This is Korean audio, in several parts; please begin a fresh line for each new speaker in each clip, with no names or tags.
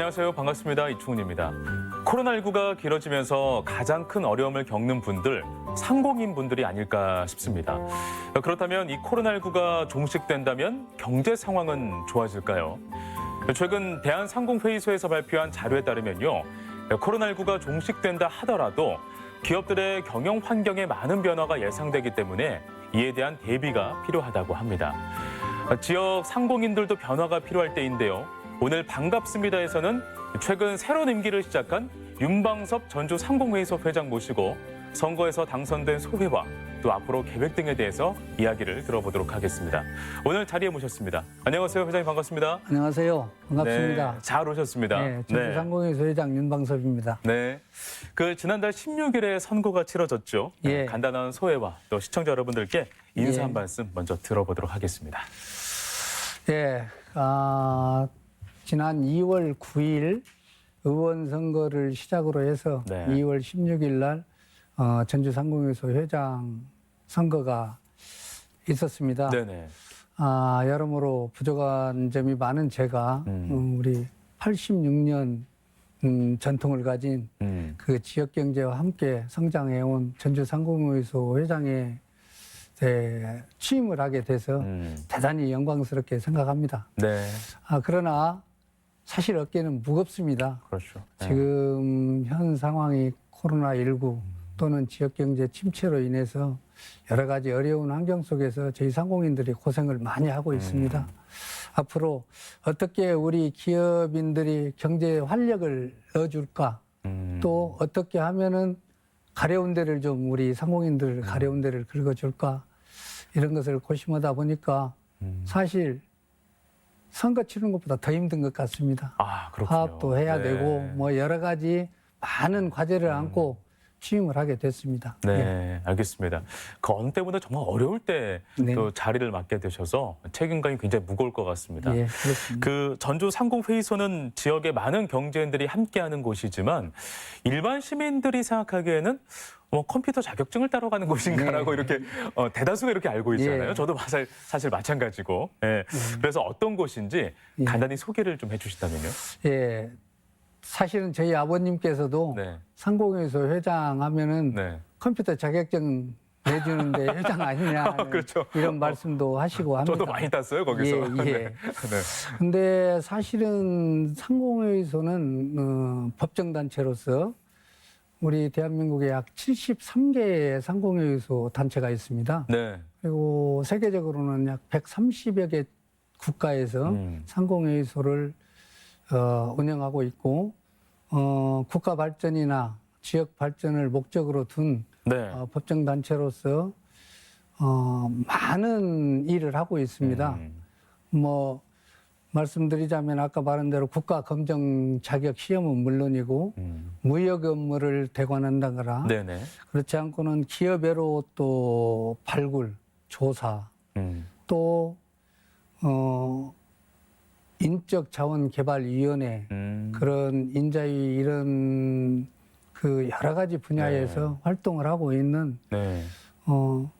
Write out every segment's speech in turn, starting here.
안녕하세요. 반갑습니다. 이충훈입니다. 코로나19가 길어지면서 가장 큰 어려움을 겪는 분들, 상공인 분들이 아닐까 싶습니다. 그렇다면 이 코로나19가 종식된다면 경제 상황은 좋아질까요? 최근 대한상공회의소에서 발표한 자료에 따르면요. 코로나19가 종식된다 하더라도 기업들의 경영 환경에 많은 변화가 예상되기 때문에 이에 대한 대비가 필요하다고 합니다. 지역 상공인들도 변화가 필요할 때인데요. 오늘 반갑습니다에서는 최근 새로운 임기를 시작한 윤방섭 전주 상공회의소 회장 모시고 선거에서 당선된 소회와 또 앞으로 계획 등에 대해서 이야기를 들어보도록 하겠습니다. 오늘 자리에 모셨습니다. 안녕하세요, 회장님 반갑습니다.
안녕하세요. 반갑습니다.
네, 잘 오셨습니다.
네, 전주 상공회의소 회장 윤방섭입니다.
네. 그 지난달 16일에 선거가 치러졌죠.
예.
간단한 소회와 또 시청자 여러분들께 인사
예.
한 말씀 먼저 들어보도록 하겠습니다.
네, 아, 지난 2월 9일 의원 선거를 시작으로 해서
네.
2월 16일 날 어, 전주 상공회의소 회장 선거가 있었습니다.
네네.
아, 여러모로 부족한 점이 많은 제가
음.
음, 우리 86년 음, 전통을 가진
음.
그 지역 경제와 함께 성장해온 전주 상공회의소 회장에 대- 취임을 하게 돼서
음.
대단히 영광스럽게 생각합니다.
네.
아, 그러나 사실 어깨는 무겁습니다.
그렇죠. 네.
지금 현 상황이 코로나 19 또는 지역 경제 침체로 인해서 여러 가지 어려운 환경 속에서 저희 상공인들이 고생을 많이 하고 있습니다. 앞으로 어떻게 우리 기업인들이 경제에 활력을 넣어줄까?
음.
또 어떻게 하면은 가려운 데를 좀 우리 상공인들 가려운 데를 긁어줄까? 이런 것을 고심하다 보니까
음.
사실 선거 치르는 것보다 더 힘든 것 같습니다.
아, 그렇군요.
파업도 해야
네.
되고 뭐 여러 가지 많은 과제를 안고 취임을 하게 됐습니다.
네,
예.
알겠습니다. 그 어느 때보다 정말 어려울 때또
네.
자리를 맡게 되셔서 책임감이 굉장히 무거울 것 같습니다.
예, 그렇습니다.
그 전주 상공회의소는 지역의 많은 경제인들이 함께하는 곳이지만 일반 시민들이 생각하기에는 뭐 컴퓨터 자격증을 따러 가는 곳인가라고 이렇게 어, 대다수가 이렇게 알고 있잖아요.
네. 예.
저도 사실, 사실 마찬가지고. 예. 그래서 어떤 곳인지
예.
간단히 소개를 좀 해주시다면요.
예, 사실은 저희 아버님께서도
네.
상공회의소 회장 하면은
네.
컴퓨터 자격증 내주는데 회장 아니냐 하는
그렇죠.
이런 말씀도 하시고 합니다.
저도 많이 땄어요, 거기서.
예, 예.
네. 네.
근데 사실은 상공회의소는 어, 법정단체로서 우리 대한민국에 약 73개의 상공회의소 단체가 있습니다.
네.
그리고 세계적으로는 약 130여 개 국가에서
음.
상공회의소를 어, 운영하고 있고 어, 국가 발전이나 지역 발전을 목적으로 둔
네.
어, 법정 단체로서 어, 많은 일을 하고 있습니다.
음.
뭐 말씀드리자면 아까 말한 대로 국가 검정 자격 시험은 물론이고
음.
무역 업무를 대관한다거나
네네.
그렇지 않고는 기업외로 또 발굴, 조사
음.
또 어, 인적 자원 개발 위원회
음.
그런 인자위 이런 그 여러 가지 분야에서 활동을 하고 있는
네.
어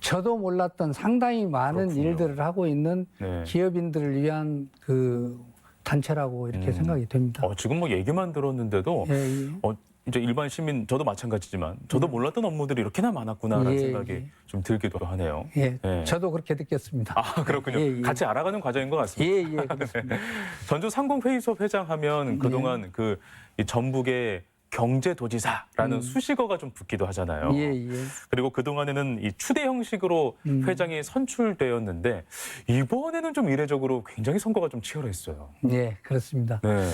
저도 몰랐던 상당히 많은
그렇군요.
일들을 하고 있는
네.
기업인들을 위한 그 단체라고 이렇게
음.
생각이 됩니다.
어, 지금 뭐 얘기만 들었는데도
예, 예.
어, 이제 일반 시민 저도 마찬가지지만 저도 몰랐던 업무들이 이렇게나 많았구나라는
예,
생각이
예.
좀 들기도 하네요.
예,
네.
저도 그렇게 느꼈습니다.
아 그렇군요.
예, 예.
같이 알아가는 과정인 것 같습니다.
예, 예, 그렇습니다.
전주 상공회의소 회장하면
네.
그동안 그이 전북의 경제도지사라는 수식어가 좀 붙기도 하잖아요.
음. 예, 예.
그리고 그동안에는 이 추대 형식으로
음.
회장이 선출되었는데 이번에는 좀 이례적으로 굉장히 선거가 좀 치열했어요.
예, 그렇습니다.
네.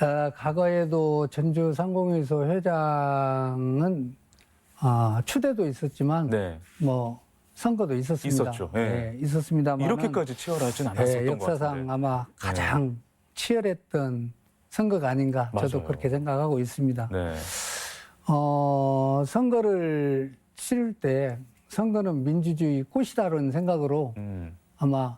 어, 과거에도 전주 상공회의소 회장은 아, 추대도 있었지만
네.
뭐 선거도 있었습니다.
있었죠. 예.
있었습니다만
이렇게까지 치열하진 않았었던
예,
것
역사상
같은데.
아마 가장 치열했던 선거가 아닌가 저도
맞아요.
그렇게 생각하고 있습니다.
네.
어, 선거를 치를 때 선거는 민주주의 꽃이다라는 생각으로
음.
아마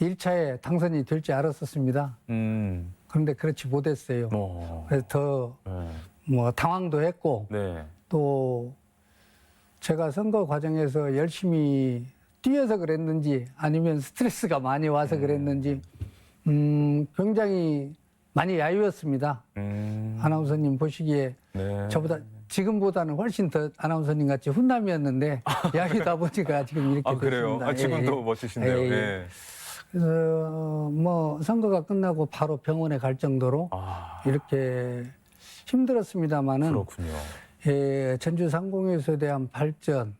1차에 당선이 될지 알았었습니다.
음.
그런데 그렇지 못했어요.
뭐.
그래서 더
네.
뭐 당황도 했고
네.
또 제가 선거 과정에서 열심히 뛰어서 그랬는지 아니면 스트레스가 많이 와서 그랬는지 음 굉장히 많이 야유였습니다.
음.
아나운서님 보시기에
네.
저보다 지금보다는 훨씬 더 아나운서님 같이 훈남이었는데 야유다 보니까 지금 이렇게
아 그래요?
됐습니다.
아,
예,
지금도
예.
멋지신데요.
예, 예.
예.
그래서 뭐 선거가 끝나고 바로 병원에 갈 정도로
아
이렇게 힘들었습니다마는
그렇군요.
예, 전주 상공회수에 대한 발전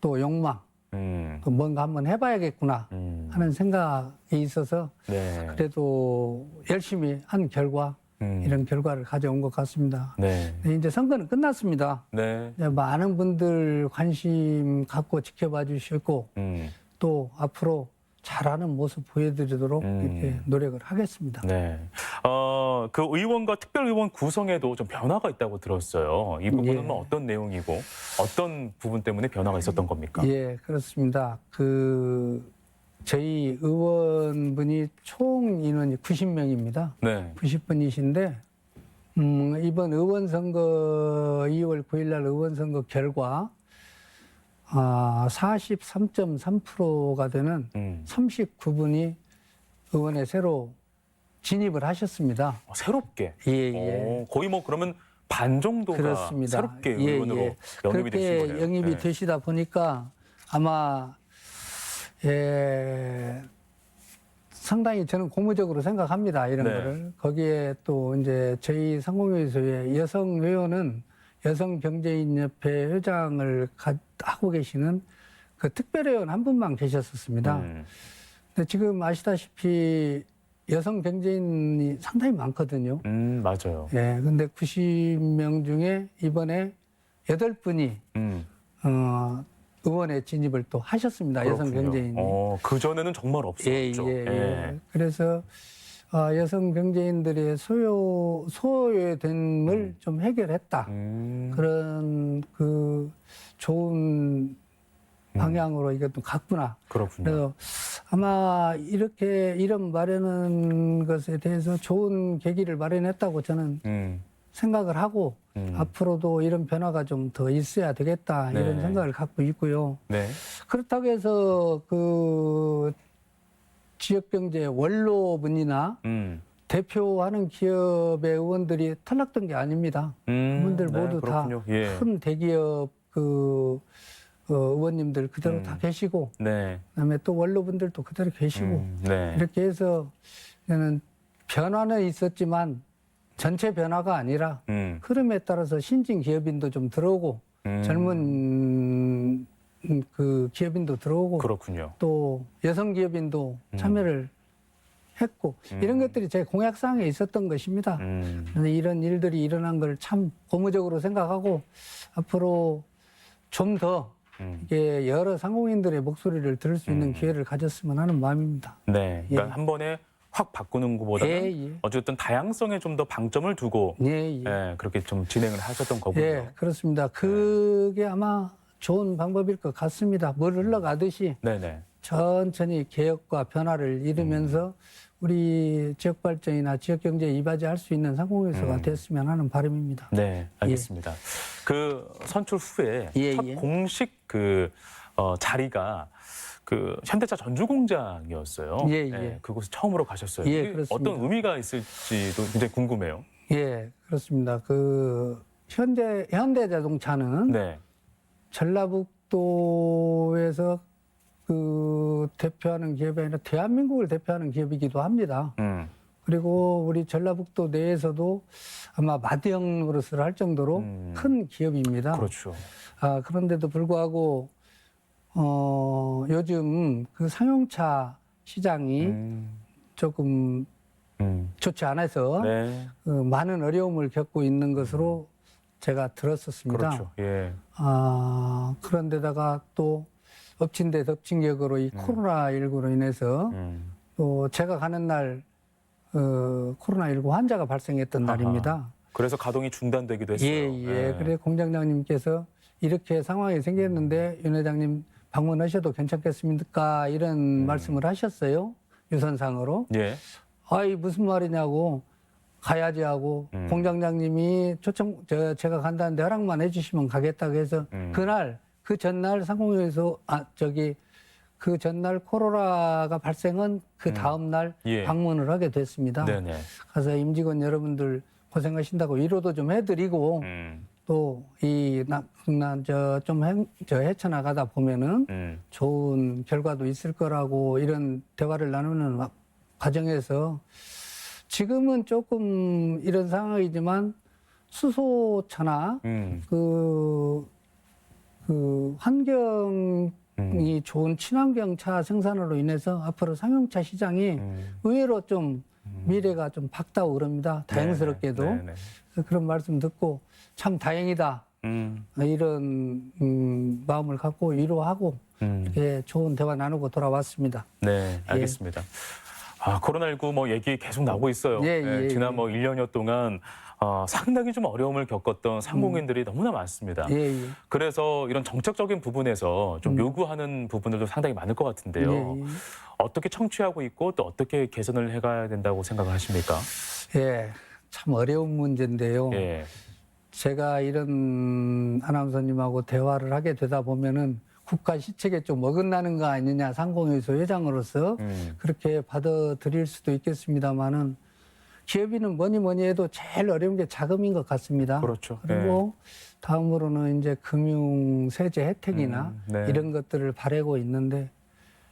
또 욕망
음.
또 뭔가 한번 해봐야겠구나
음.
하는 생각이 있어서
네.
그래도 열심히 한 결과
음.
이런 결과를 가져온 것 같습니다.
네.
네, 이제 선거는 끝났습니다.
네.
이제 많은 분들 관심 갖고 지켜봐 주시고
음.
또 앞으로 잘하는 모습 보여드리도록
음.
이렇게 노력을 하겠습니다.
네. 어, 그 의원과 특별의원 구성에도 좀 변화가 있다고 들었어요. 이 부분은
예.
뭐 어떤 내용이고 어떤 부분 때문에 변화가 있었던 겁니까?
예, 그렇습니다. 그 저희 의원분이 총 인원이 90명입니다.
네.
90분이신데 음, 이번 의원 선거 2월 9일 날 의원 선거 결과 아, 43.3%가 되는
음.
39분이 의원에 새로 진입을 하셨습니다.
어, 새롭게.
예, 예.
어, 거의 뭐 그러면 반 정도가
그렇습니다.
새롭게
예,
의원으로
예.
영입이 되신
그렇게
거네요.
영입이
네.
되시다 보니까 아마 예, 상당히 저는 고무적으로 생각합니다. 이런
네.
거를 거기에 또 이제 저희 상공회의소의 여성 회원은 여성경제인협회 회장을 가- 하고 계시는 그 특별회원 한 분만 계셨었습니다.
음.
근데 지금 아시다시피 여성 경제인이 상당히 많거든요.
음, 맞아요.
예, 근데 90명 중에 이번에 8분이
음.
어, 의원에 진입을 또 하셨습니다. 여성
그렇군요.
경제인이.
어, 그전에는 정말 없었죠.
예, 예, 예. 그래서 아, 여성 경제인들의 소요 소외됨을 좀 해결했다.
음.
그런 그 좋은 방향으로 이것도 갔구나.
그렇군요.
그래서 아마 이렇게 이런 마련한 것에 대해서 좋은 계기를 마련했다고 저는
음.
생각을 하고
음.
앞으로도 이런 변화가 좀 더 있어야 되겠다
네.
이런 생각을 갖고 있고요.
네.
그렇다고 해서 그 지역 경제 원로분이나
음.
대표하는 기업의 의원들이 탈락된 게 아닙니다.
음.
그분들
네,
모두
그렇군요. 예.
다큰 대기업 그 어, 의원님들 그대로
음.
다 계시고
네.
그다음에 또 원로분들도 그대로 계시고
음, 네.
이렇게 해서 저는 변화는 있었지만 전체 변화가 아니라
음.
흐름에 따라서 신진 기업인도 좀 들어오고
음.
젊은 음, 그 기업인도 들어오고
그렇군요.
또 여성 기업인도 참여를 했고
음.
이런 것들이 제 공약 사항에 있었던 것입니다.
음.
그래서 이런 일들이 일어난 걸 참 고무적으로 생각하고 앞으로 좀더
음.
이게 여러 상공인들의 목소리를 들을 수 있는 기회를 가졌으면 하는 마음입니다.
네. 그러니까
예.
한 번에 확 바꾸는 것보다는
예, 예.
어쨌든 다양성에 좀 더 방점을 두고
예, 예.
예, 그렇게 좀 진행을 하셨던 거군요.
예, 그렇습니다. 그게 아마 좋은 방법일 것 같습니다. 물 흘러가듯이
네네.
천천히 개혁과 변화를 이루면서 우리 지역 발전이나 지역 경제에 이바지할 수 있는 상공회소가
음.
됐으면 하는 바람입니다.
네, 알겠습니다. 그 선출 후에
예,
첫
예.
공식 그 어, 자리가 그 현대차 전주 공장이었어요.
예, 예.
그곳에 처음으로 가셨어요.
예,
이게
그렇습니다.
어떤 의미가 있을지도 굉장히 궁금해요.
예, 그렇습니다. 그 현대 현대 자동차는
네.
전라북도에서 그 대표하는 기업이 아니라 대한민국을 대표하는 기업이기도 합니다.
음.
그리고 우리 전라북도 내에서도 아마 마대형 노릇을 할 정도로
음.
큰 기업입니다.
그렇죠.
아, 그런데도 불구하고 어, 요즘 그 상용차 시장이
음.
조금
음.
좋지 않아서
네.
그 많은 어려움을 겪고 있는 것으로 제가 들었었습니다.
그렇죠. 예.
아, 그런데다가 또 엎친 데 덮친 격으로 이 코로나19로 인해서
음.
또 제가 가는 날 어, 코로나19 환자가 발생했던
아하.
날입니다.
그래서 가동이 중단되기도 했어요.
예, 예. 그래 공장장님께서 이렇게 상황이 생겼는데 윤 회장님 방문하셔도 괜찮겠습니까? 이런 말씀을 하셨어요. 유선상으로.
예.
아이 무슨 말이냐고 가야지 하고
음.
공장장님이 초청 저 제가 간다는데 허락만 해주시면 가겠다고 해서
음.
그날 그 전날 상공회에서 아 저기 그 전날 코로나가 발생한 그
음.
다음 날
예.
방문을 하게 됐습니다.
네네.
가서 임직원 여러분들 고생하신다고 위로도 좀 해드리고
음,
또이 나저좀저 헤쳐 나가다 보면은
음,
좋은 결과도 있을 거라고 이런 대화를 나누는 와- 과정에서 지금은 조금 이런 상황이지만 수소차나
음,
그, 그 환경이
음,
좋은 친환경 차 생산으로 인해서 앞으로 상용차 시장이
음.
의외로 좀 미래가 좀 밝다고 그럽니다. 다행스럽게도
네네.
그래서 그런 말씀 듣고 참 다행이다
음,
이런 음, 마음을 갖고 위로하고
음.
예, 좋은 대화 나누고 돌아왔습니다.
네, 알겠습니다. 아, 코로나19 뭐 얘기 계속 나오고 있어요.
예, 예,
지난
예.
뭐 1년여 동안 어, 상당히 좀 어려움을 겪었던 상공인들이 너무나 많습니다.
음. 예, 예.
그래서 이런 정책적인 부분에서 좀
음.
요구하는 부분들도 상당히 많을 것 같은데요.
예,
어떻게 청취하고 있고 또 어떻게 개선을 해가야 된다고 생각하십니까?
예. 예, 참 어려운 문제인데요.
예.
제가 이런 아나운서님하고 대화를 하게 되다 보면은 국가 시책에 좀 어긋나는 거 아니냐 상공회의소 회장으로서
음.
그렇게 받아들일 수도 있겠습니다만은 기업인은 뭐니 뭐니 해도 제일 어려운 게 자금인 것 같습니다.
그렇죠.
그리고 다음으로는 이제 금융 세제 혜택이나
음, 네.
이런 것들을 바라고 있는데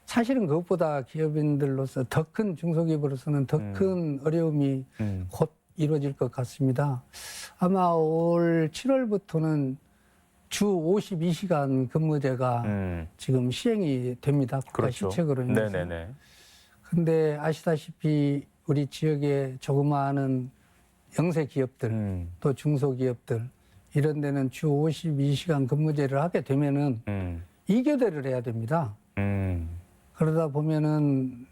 사실은 그것보다 기업인들로서 더 큰 중소기업으로서는 더
음.
큰 어려움이
음.
곧 이루어질 것 같습니다. 아마 올 7월부터는 주 52시간 근무제가
음.
지금 시행이 됩니다. 국가
그렇죠.
시책으로 인해서.
네네네.
근데 아시다시피 우리 지역의 조그마한 영세 기업들
음.
또 중소기업들 이런 데는 주 52시간 근무제를 하게 되면은
음.
이교대를 해야 됩니다.
음.
그러다 보면은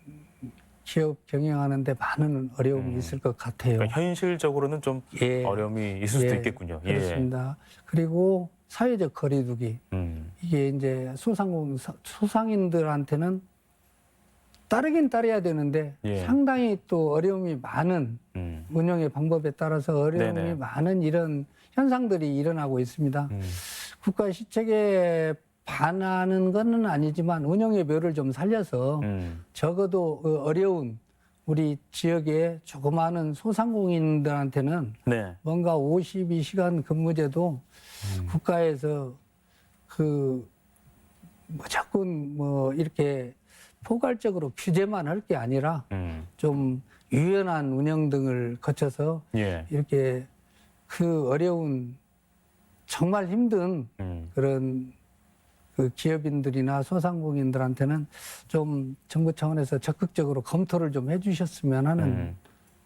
기업 경영하는데 많은 어려움이
음.
있을 것 같아요.
그러니까 현실적으로는 좀
예,
어려움이 있을 수도
예,
있겠군요.
그렇습니다. 그리고 사회적 거리두기
예. 음.
이게 이제 소상공 소상인들한테는 따르긴 따라야 되는데
예.
상당히 또 어려움이 많은
음.
운영의 방법에 따라서 어려움이
네네.
많은 이런 현상들이 일어나고 있습니다.
음.
국가 시책에 반하는 것은 아니지만 운영의 묘를 좀 살려서
음.
적어도 그 어려운 우리 지역의 조그마한 소상공인들한테는
네.
뭔가 52시간 근무제도
음.
국가에서 그 무조건 뭐 이렇게 포괄적으로 규제만 할 게 아니라
음.
좀 유연한 운영 등을 거쳐서
예.
이렇게 그 어려운 정말 힘든
음.
그런 그 기업인들이나 소상공인들한테는 좀 정부 차원에서 적극적으로 검토를 좀 해주셨으면 하는
음.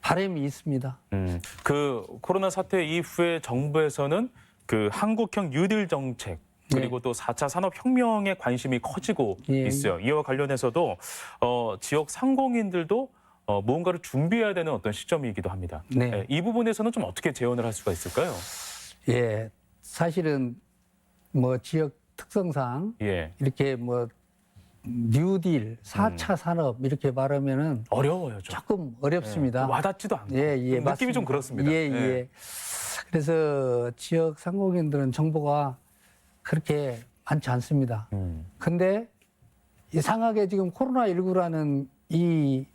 바람이 있습니다.
음. 그 코로나 사태 이후에 정부에서는 그 한국형 뉴딜 정책 그리고 또 4차 산업혁명에 관심이 커지고
예.
있어요. 이와 관련해서도 어, 지역 상공인들도 어, 무언가를 준비해야 되는 어떤 시점이기도 합니다.
네.
예, 이 부분에서는 좀 어떻게 재현을 할 수가 있을까요?
예, 사실은 뭐 지역 특성상
예.
이렇게 뭐 뉴딜, 4차
음.
산업 이렇게 말하면은
어려워요, 좀.
조금 어렵습니다.
예, 와닿지도 않고
예, 예,
좀 느낌이 좀
맞습니다.
그렇습니다.
예, 예. 그래서 지역 상공인들은 정보가 그렇게 많지 않습니다.
음.
근데 이상하게 지금 코로나19라는 이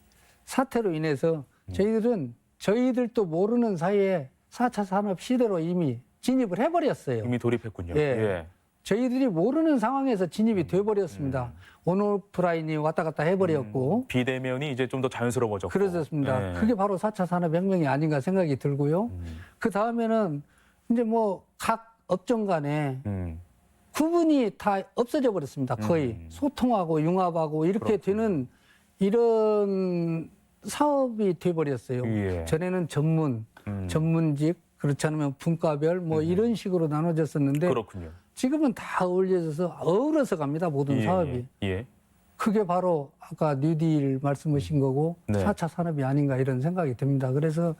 사태로 인해서
음.
저희들은 저희들도 모르는 사이에 4차 산업 시대로 이미 진입을 해버렸어요.
이미 돌입했군요.
예.
예.
저희들이 모르는 상황에서 진입이 돼버렸습니다. 온오프라인이 왔다 갔다 해버렸고.
음, 비대면이 이제 좀 더 자연스러워졌고.
그러셨습니다.
예.
그게 바로 4차 산업혁명이 아닌가 생각이 들고요.
음.
그 다음에는 이제 뭐 각 업종 간에
음.
구분이 다 없어져 버렸습니다. 거의
음.
소통하고 융합하고 이렇게. 되는 이런 사업이 돼 버렸어요.
예.
전에는 전문,
음.
전문직, 그렇지 않으면 분과별 뭐
음.
이런 식으로 나눠졌었는데
그렇군요.
지금은 다 어울려져서 어우러서 갑니다. 모든
예,
사업이.
예. 예.
그게 바로 아까 뉴딜 말씀하신 거고
네.
사 4차 산업이 아닌가 이런 생각이 듭니다. 그래서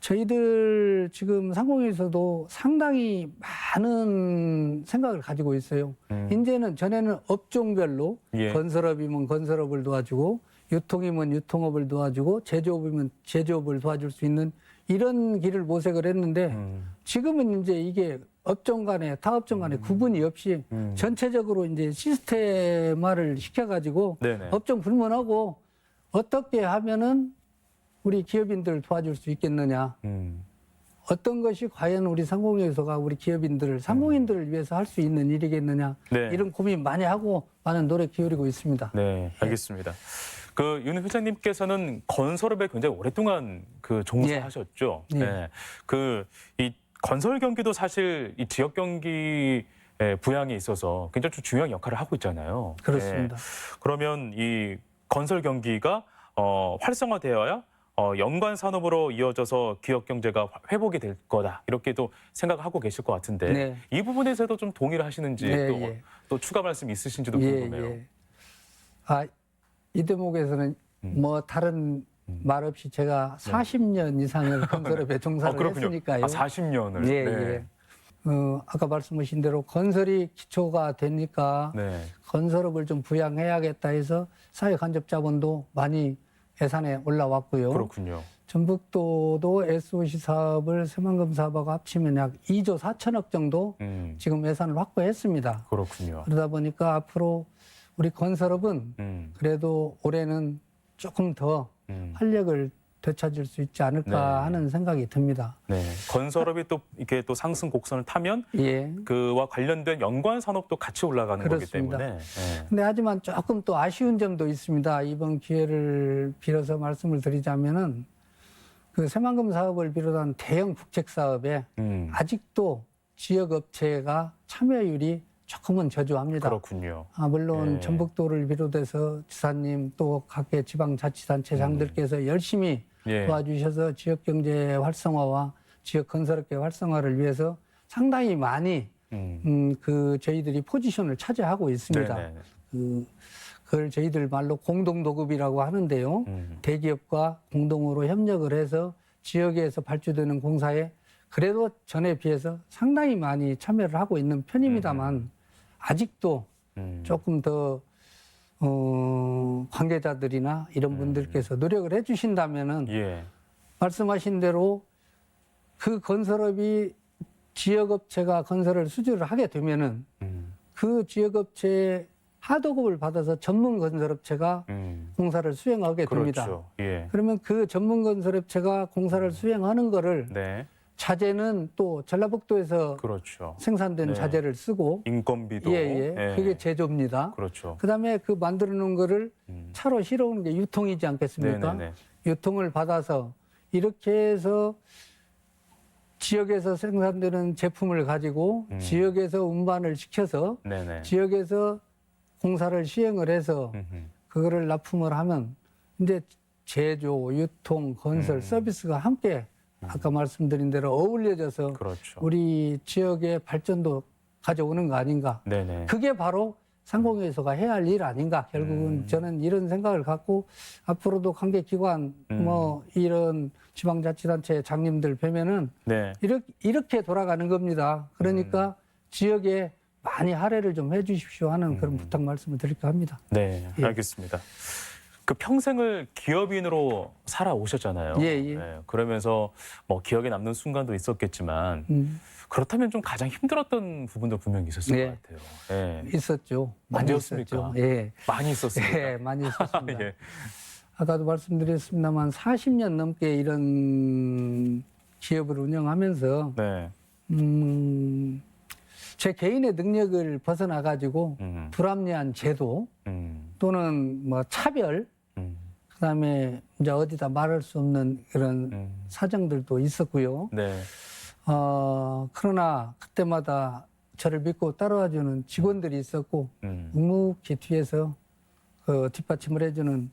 저희들 지금 상공에서도 상당히 많은 생각을 가지고 있어요.
음.
이제는 전에는 업종별로
예.
건설업이면 건설업을 도와주고 유통이면 유통업을 도와주고 제조업이면 제조업을 도와줄 수 있는 이런 길을 모색을 했는데
음.
지금은 이제 이게 업종 간에 타 업종 간에 구분이 없이
음.
전체적으로 이제 시스템화를 시켜가지고
네네.
업종 불문하고 어떻게 하면은 우리 기업인들을 도와줄 수 있겠느냐.
음.
어떤 것이 과연 우리 상공회에서가 우리 기업인들을 상공인들을 위해서 할 수 있는 일이겠느냐.
네.
이런 고민 많이 하고 많은 노력 기울이고 있습니다.
네, 알겠습니다. 그윤 회장님께서는 건설업에 굉장히 오랫동안 그 종사하셨죠.
예.
네. 그이 건설 경기도 사실 이 지역 경기 부양에 있어서 굉장히 좀 중요한 역할을 하고 있잖아요.
그렇습니다.
네. 그러면 이 건설 경기가 어, 활성화되어야 어, 연관 산업으로 이어져서 기업 경제가 회복이 될 거다 이렇게도 생각하고 계실 것 같은데
네.
이 부분에서도 좀 동의를 하시는지
네,
또,
예.
또 추가 말씀 있으신지도
예,
궁금해요.
예. 아, 이 대목에서는
음.
뭐 다른 말 없이 제가 40년 이상을 건설업에
아,
종사를
그렇군요.
했으니까요.
아, 40년을.
예, 예. 어, 아까 말씀하신 대로 건설이 기초가 되니까
네.
건설업을 좀 부양해야겠다 해서 사회간접자본도 많이 예산에 올라왔고요.
그렇군요.
전북도도 SOC 사업을 새만금 사업하고 합치면 약 2조 4천억 정도
음,
지금 예산을 확보했습니다.
그렇군요.
그러다 보니까 앞으로 우리 건설업은
음,
그래도 올해는 조금 더
음.
활력을 되찾을 수 있지 않을까
네.
하는 생각이 듭니다.
네. 건설업이 또 이렇게 또 상승 곡선을 타면
예.
그와 관련된 연관 산업도 같이 올라가는
그렇습니다.
거기 때문에. 네.
근데 하지만 조금 또 아쉬운 점도 있습니다. 이번 기회를 빌어서 말씀을 드리자면은 그 새만금 사업을 비롯한 대형 국책 사업에
음,
아직도 지역 업체가 참여율이 조금은 저조합니다.
그렇군요.
아, 물론
예.
전북도를 비롯해서 지사님 또 각계 지방자치단체장들께서 열심히
예.
도와주셔서 지역 경제 활성화와 지역 건설업계 활성화를 위해서 상당히 많이
음.
음, 그 저희들이 포지션을 차지하고 있습니다.
네네.
그 그걸 저희들 말로 공동 도급이라고 하는데요.
음.
대기업과 공동으로 협력을 해서 지역에서 발주되는 공사에 그래도 전에 비해서 상당히 많이 참여를 하고 있는 편입니다만 아직도
음.
조금 더 어, 관계자들이나 이런 분들께서 노력을 해주신다면은
예.
말씀하신 대로 그 건설업이 지역업체가 건설을 수주를 하게 되면은
음.
그 지역업체의 하도급을 받아서 전문 건설업체가
음.
공사를 수행하게 됩니다.
그렇죠. 예.
그러면 그 전문 건설업체가 공사를 수행하는 거를
네.
자재는 또 전라북도에서
그렇죠.
생산된
네.
자재를 쓰고
인건비도.
예, 예. 그게 제조입니다.
그렇죠.
그다음에 그 만들어 놓은 거를
음.
차로 실어오는 게 유통이지 않겠습니까?
네네네.
유통을 받아서 이렇게 해서 지역에서 생산되는 제품을 가지고
음.
지역에서 운반을 시켜서
네네.
지역에서 공사를 시행을 해서
음흠.
그거를 납품을 하면 이제 제조, 유통, 건설,
음.
서비스가 함께 아까 말씀드린 대로 어울려져서
그렇죠.
우리 지역의 발전도 가져오는 거 아닌가.
네네.
그게 바로 상공회에서가 해야 할 일 아닌가. 결국은
음.
저는 이런 생각을 갖고 앞으로도 관계기관
음.
뭐 이런 지방자치단체 장님들 뵈면은
네.
이렇게, 이렇게 돌아가는 겁니다. 그러니까
음.
지역에 많이 할애를 좀 해주십시오 하는 그런
음.
부탁 말씀을 드릴까 합니다.
네,
예.
알겠습니다. 그 평생을 기업인으로 살아오셨잖아요.
예, 예.
그러면서 뭐 기억에 남는 순간도 있었겠지만
음,
그렇다면 좀 가장 힘들었던 부분도 분명히 있었을
네.
것 같아요. 예.
있었죠. 많이
언제였습니까?
있었죠. 예.
많이 있었습니다.
예, 많이 있었습니다.
예.
아까도 말씀드렸습니다만 40년 넘게 이런 기업을 운영하면서
네.
음, 제 개인의 능력을 벗어나 가지고
음,
불합리한 제도
음,
또는 뭐 차별
음,
그다음에 이제 어디다 말할 수 없는 그런
음.
사정들도 있었고요.
네.
어, 그러나 그때마다 저를 믿고 따라와 주는 직원들이 있었고
음,
묵묵히 뒤에서 그 뒷받침을 해주는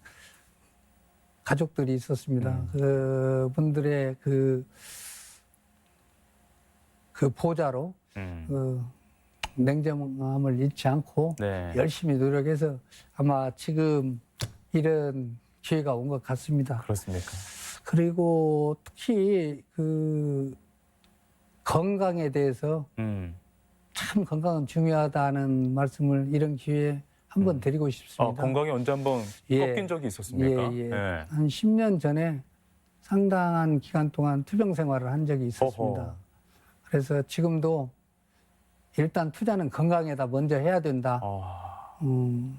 가족들이 있었습니다.
음.
그 분들의 그, 그 보좌로
음.
그 냉정함을 잃지 않고
네.
열심히 노력해서 아마 지금 이런 기회가 온 것 같습니다.
그렇습니까?
그리고 특히 그 건강에 대해서
음.
참 건강은 중요하다는 말씀을 이런 기회에 한번
음.
드리고
아,
싶습니다.
건강이 언제 한번
예.
꺾인 적이 있었습니까?
예, 예.
네.
한 10년 전에 상당한 기간 동안 투병 생활을 한 적이 있었습니다.
어허.
그래서 지금도 일단 투자는 건강에다 먼저 해야 된다.
아,
음,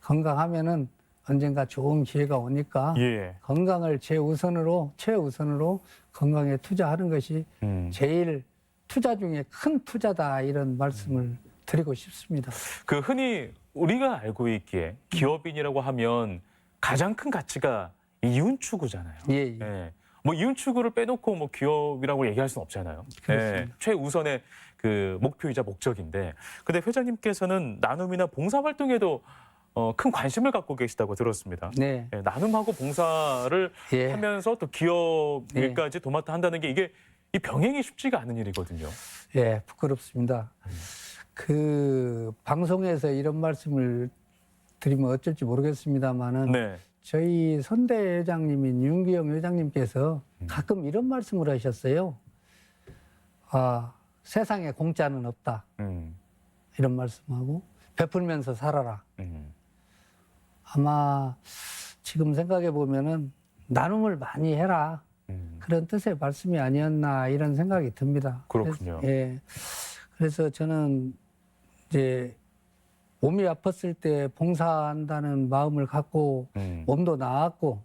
건강하면은 언젠가 좋은 기회가 오니까
예.
건강을 제우선으로 최우선으로 건강에 투자하는 것이
음.
제일 투자 중에 큰 투자다 이런 말씀을 드리고 싶습니다.
그 흔히 우리가 알고 있기에 기업인이라고 하면 가장 큰 가치가 이윤 추구잖아요.
예, 예.
예. 뭐 이윤 추구를 빼놓고 뭐 기업이라고 얘기할 수는 없잖아요. 예. 최우선의 그 목표이자 목적인데, 근데 회장님께서는 나눔이나 봉사 활동에도 어, 큰 관심을 갖고 계시다고 들었습니다.
네.
예, 나눔하고 봉사를
예.
하면서 또 기업
예.
일까지 도맡아 한다는 게 이게 이 병행이 쉽지가 않은 일이거든요.
예, 부끄럽습니다.
음.
그 방송에서 이런 말씀을 드리면 어쩔지 모르겠습니다만은
네.
저희 선대 회장님인 윤기영 회장님께서
음.
가끔 이런 말씀을 하셨어요. 아, 세상에 공짜는 없다.
음,
이런 말씀하고 베풀면서 살아라.
음,
아마 지금 생각해 보면은 나눔을 많이 해라.
음.
그런 뜻의 말씀이 아니었나 이런 생각이 듭니다.
그렇군요.
그래서, 예. 그래서 저는 이제 몸이 아팠을 때 봉사한다는 마음을 갖고
음.
몸도 나았고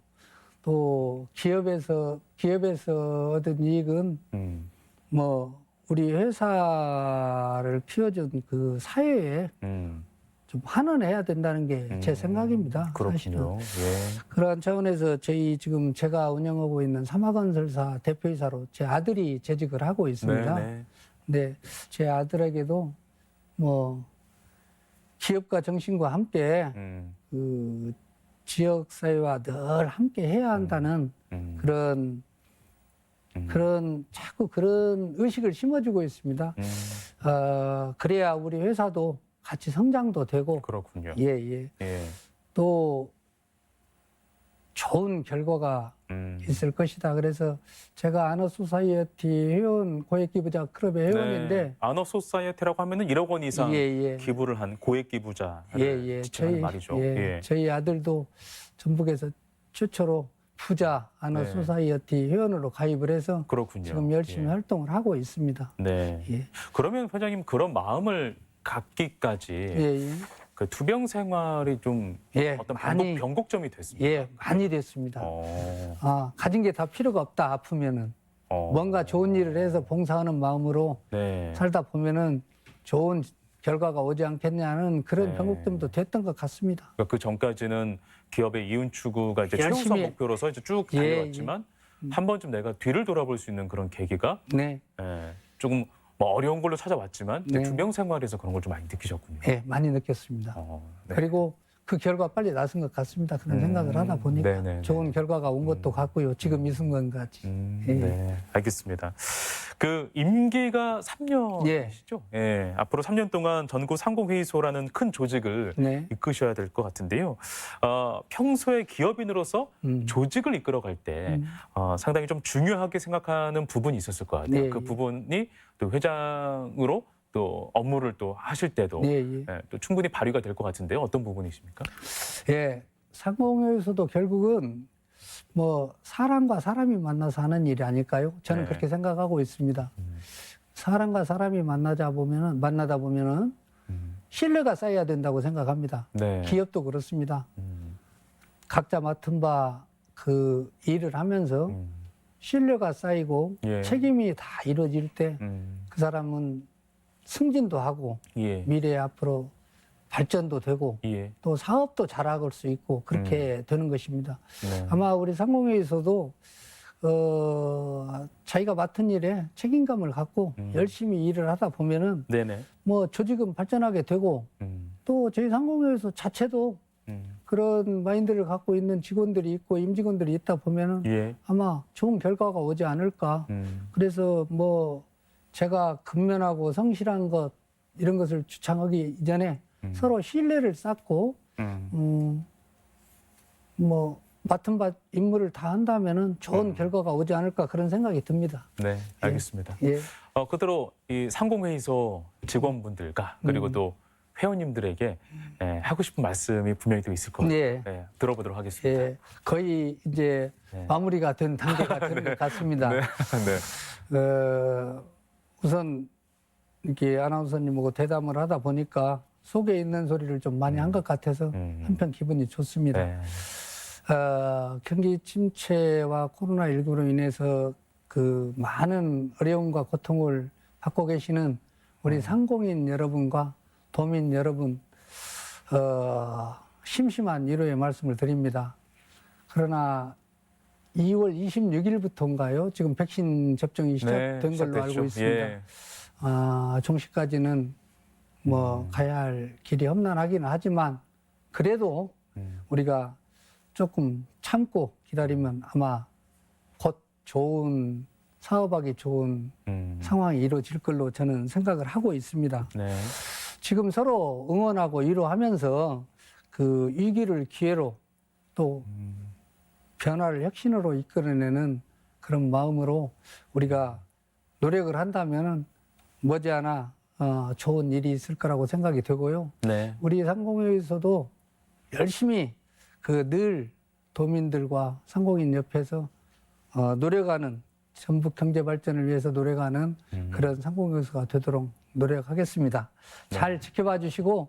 또 기업에서 기업에서 얻은 이익은
음,
뭐 우리 회사를 키워준 그 사회에
음.
좀 환원해야 된다는 게제
음,
생각입니다.
그렇군요. 예.
그러한 차원에서 저희 지금 제가 운영하고 있는 삼화건설사 대표이사로 제 아들이 재직을 하고 있습니다.
네,
근데 제 아들에게도 뭐 기업가 정신과 함께
음,
그 지역 사회와 늘 함께 해야 한다는
음,
그런
음,
그런 자꾸 그런 의식을 심어주고 있습니다.
음,
어, 그래야 우리 회사도 같이 성장도 되고
그렇군요.
예, 예.
예.
또 좋은 결과가
음.
있을 것이다. 그래서 제가 아너 소사이어티 회원 고액 기부자 클럽의 회원인데
네. 아너 소사이어티라고 하면은 1억 원 이상
예, 예.
기부를 한 고액 기부자를
예, 예.
지칭하는
저희
말이죠.
예,
예.
저희 아들도 전북에서 최초로 부자 아너
네.
소사이어티 회원으로 가입을 해서
그렇군요.
지금 열심히
예.
활동을 하고 있습니다.
네.
예.
그러면 회장님 그런 마음을 갖기까지
예, 예.
그 투병 생활이 좀
예,
어떤
많이
변곡, 변곡 점이 됐습니다.
예, 많이 됐습니다.
어,
아, 가진 게 다 필요가 없다. 아프면은
어.
뭔가 좋은 일을 해서 봉사하는 마음으로
네.
살다 보면은 좋은 결과가 오지 않겠냐는 그런
네.
변곡점도 됐던 것 같습니다.
그러니까 그 전까지는 기업의 이윤 추구가 이제 최우선
열심히-
목표로서 이제 쭉
예,
달려왔지만 한 번쯤 내가 뒤를 돌아볼 수 있는 그런 계기가
네,
예, 조금 뭐 어려운 걸로 찾아왔지만
네.
투병 생활에서 그런 걸 좀 많이 느끼셨군요.
예, 많이 느꼈습니다.
어, 네.
그리고 그 결과 빨리 나선 것 같습니다. 그런
음,
생각을 하다 보니까
네네네. 음.
좋은 결과가 온 것도 같고요. 지금 이 순간까지.
음,
예.
네, 알겠습니다. 그 임기가 3년이시죠? 예. 앞으로 3년 동안 전국 상공회의소라는 큰 조직을
네.
이끄셔야 될 것 같은데요. 어, 평소에 기업인으로서
음.
조직을 이끌어갈 때
음.
어, 상당히 좀 중요하게 생각하는 부분이 있었을 것 같아요.
네,
그
예.
부분이 또 회장으로 또 업무를 또 하실 때도
네, 예.
예, 또 충분히 발휘가 될 것 같은데요. 어떤 부분이십니까?
예. 상공회에서도 결국은 뭐 사람과 사람이 만나서 하는 일이 아닐까요? 저는
네.
그렇게 생각하고 있습니다.
음.
사람과 사람이 만나자 보면은 만나다 보면은
음,
신뢰가 쌓여야 된다고 생각합니다.
네.
기업도 그렇습니다.
음,
각자 맡은 바 그 일을 하면서
음,
신뢰가 쌓이고
예.
책임이 다 이루어질 때그
음,
사람은 승진도 하고
예.
미래에 앞으로 발전도 되고
예.
또 사업도 잘할 수 있고 그렇게 되는 것입니다.
네.
아마 우리 상공회에서도 어, 자기가 맡은 일에 책임감을 갖고
음.
열심히 일을 하다 보면은
네네.
뭐 조직은 발전하게 되고
음,
또 저희 상공회에서 자체도
음,
그런 마인드를 갖고 있는 직원들이 있고 임직원들이 있다 보면은
예.
아마 좋은 결과가 오지 않을까.
음,
그래서 뭐 제가 근면하고 성실한 것 이런 것을 주창하기 이전에
음.
서로 신뢰를 쌓고
음,
음, 뭐 맡은 바 임무를 다 한다면은 좋은
음.
결과가 오지 않을까 그런 생각이 듭니다.
네, 알겠습니다.
예,
어, 그대로 이 상공회의소 직원분들과 그리고
음.
또 회원님들에게 예, 하고 싶은 말씀이 분명히 또 있을 것 같아요.
예,
예, 들어보도록 하겠습니다.
예, 거의 이제
네.
마무리가 된 단계가 되는 것 같습니다.
네, 네.
어, 우선 이렇게 아나운서님하고 대담을 하다 보니까 속에 있는 소리를 좀 많이 한 것 같아서
음.
한편 기분이 좋습니다.
네.
어, 경기 침체와 코로나19로 인해서 그 많은 어려움과 고통을 받고 계시는 우리 상공인 여러분과 도민 여러분, 어, 심심한 위로의 말씀을 드립니다. 그러나 2월 26일부터인가요? 지금 백신 접종이 시작된 걸로
네, 시작됐죠.
알고 있습니다.
예.
아, 종식까지는 뭐 가야 할 길이 험난하긴 하지만 그래도
음.
우리가 조금 참고 기다리면 아마 곧 좋은 사업하기 좋은
음.
상황이 이루어질 걸로 저는 생각을 하고 있습니다.
네.
지금 서로 응원하고 위로하면서 그 위기를 기회로 또
음.
변화를 혁신으로 이끌어내는 그런 마음으로 우리가 노력을 한다면은 머지않아 어, 좋은 일이 있을 거라고 생각이 되고요.
네.
우리 상공회에서도 열심히 그 늘 도민들과 상공인 옆에서 어, 노력하는 전북 경제 발전을 위해서 노력하는
음.
그런 상공회수가 되도록 노력하겠습니다. 잘 지켜봐 주시고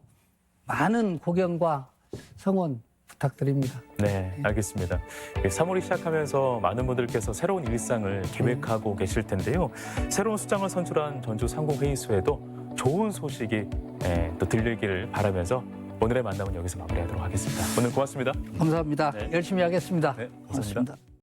많은 고견과 성원 부탁드립니다.
네, 알겠습니다. 3월이 시작하면서 많은 분들께서 새로운 일상을 계획하고 계실 텐데요. 새로운 수장을 선출한 전주 상공회의소에도 좋은 소식이 예, 또 들리기를 바라면서 오늘의 만남은 여기서 마무리하도록 하겠습니다. 오늘 고맙습니다.
감사합니다.
네.
열심히 하겠습니다.
네, 감사합니다.
고맙습니다.